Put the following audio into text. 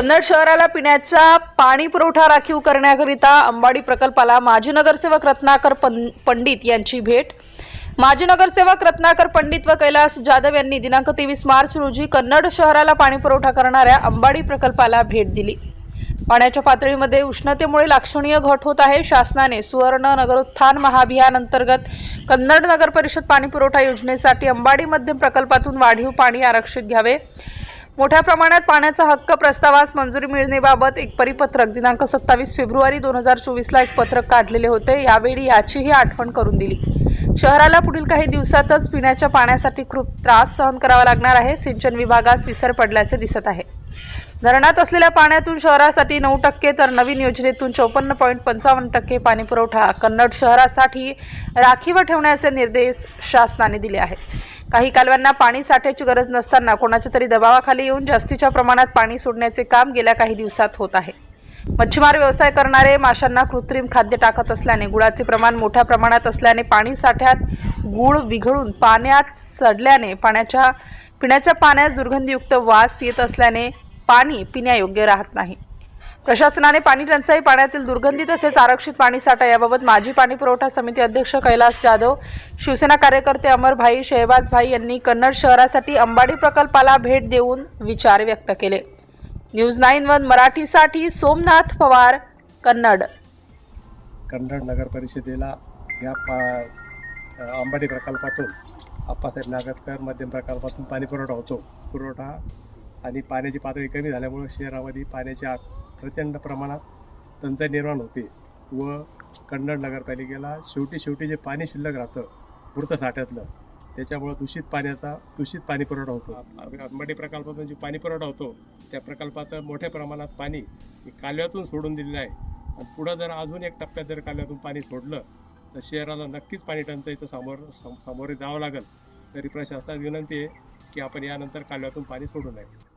कन्नड शहराला पिण्याचा पाणी पुरवठा राखीव करण्याकरिता अंबाडी प्रकल्पाला माजी नगरसेवक रत्नाकर पंडित यांची भेट. माजी नगरसेवक रत्नाकर पंडित व कैलास जाधव यांनी दिनांक तेवीस मार्च रोजी कन्नड शहराला पाणी पुरवठा करणाऱ्या अंबाडी प्रकल्पाला भेट दिली. पाण्याच्या पातळीमध्ये उष्णतेमुळे लक्षणीय घट होत आहे. शासनाने सुवर्ण नगरोत्थान महाभियान अंतर्गत कन्नड नगर परिषद पाणी पुरवठा योजनेसाठी अंबाडी मध्यम प्रकल्पातून वाढीव पाणी आरक्षित घ्यावे. मोठ्या प्रमाणात पाण्याचा हक्क प्रस्तावास मंजुरी मिळण्याबाबत एक परिपत्रक दिनांक सत्तावीस फेब्रुवारी दोन हजार चोवीसला एक पत्रक काढलेले होते. यावेळी याचीही आठवण करून दिली. शहराला पुढील काही दिवसातच पिण्याच्या पाण्यासाठी खूप त्रास सहन करावा लागणार आहे. सिंचन विभागास विसर पडल्याचे दिसत आहे. धरणात असलेल्या पाण्यातून शहरासाठी नऊ टक्के तर नवीन योजनेतून चौपन्न पॉईंट पंचावन्न टक्के पाणीपुरवठा कन्नड शहरासाठी राखीव ठेवण्याचे निर्देश शासनाने दिले आहेत. काही कालव्यांना पाणी साठ्याची गरज नसताना कोणाच्या तरी दबावाखाली येऊन जास्तीच्या प्रमाणात पाणी सोडण्याचे काम गेल्या काही दिवसात होत आहे. मच्छीमार व्यवसाय करणारे माशांना कृत्रिम खाद्य टाकत असल्याने गुळाचे प्रमाण मोठ्या प्रमाणात असल्याने पाणी साठ्यात गुळ विघळून पाण्यात सडल्याने पाण्याच्या पिण्याच्या पाण्यास दुर्गंधीयुक्त वास येत असल्याने पाणी पिण्यायोग्य राहत नाही. प्रशासनाने पाणी टंचाई पाण्यातील दुर्गंधी तसेच आरक्षित पाणी साठा याबाबत माजी पाणी पुरवठा समिती अध्यक्ष कैलास जाधव शिवसेना कार्यकर्ते अमरभाई शहबाजभाई यांनी कन्नड शहरासाठी अंबाडी प्रकल्पाला भेट देऊन विचार व्यक्त केले. न्यूज नाईन वन मराठीसाठी सोमनाथ पवार कन्नड. कन्नड नगर परिषदेला या पा अंबाडी प्रकल्पातून आप्पासाहेब नागतकर मध्यम प्रकल्पातून पाणी पुरवठा होतो. पुरवठा आणि पाण्याची पातळी कमी झाल्यामुळं शहरामध्ये पाण्याची प्रचंड प्रमाणात टंचाई निर्माण होते व कन्नड नगरपालिकेला शेवटी शेवटी जे पाणी शिल्लक राहतं मृत साठ्यातलं त्याच्यामुळं दूषित पाण्याचा दूषित पाणी पुरवठा होतो. अंबाडी प्रकल्पातून जे पाणी पुरवठा होतो त्या प्रकल्पात मोठ्या प्रमाणात पाणी कालव्यातून सोडून दिलेलं आहे. आणि पुढं जर अजून एक टप्प्यात जर कालव्यातून पाणी सोडलं तर शहराला नक्कीच पाणी टंचाईचं सामोर सम- सामोरे जावं लागेल. तरी प्रशासनात विनंती आहे की आपण यानंतर कालव्यातून पाणी सोडू नये.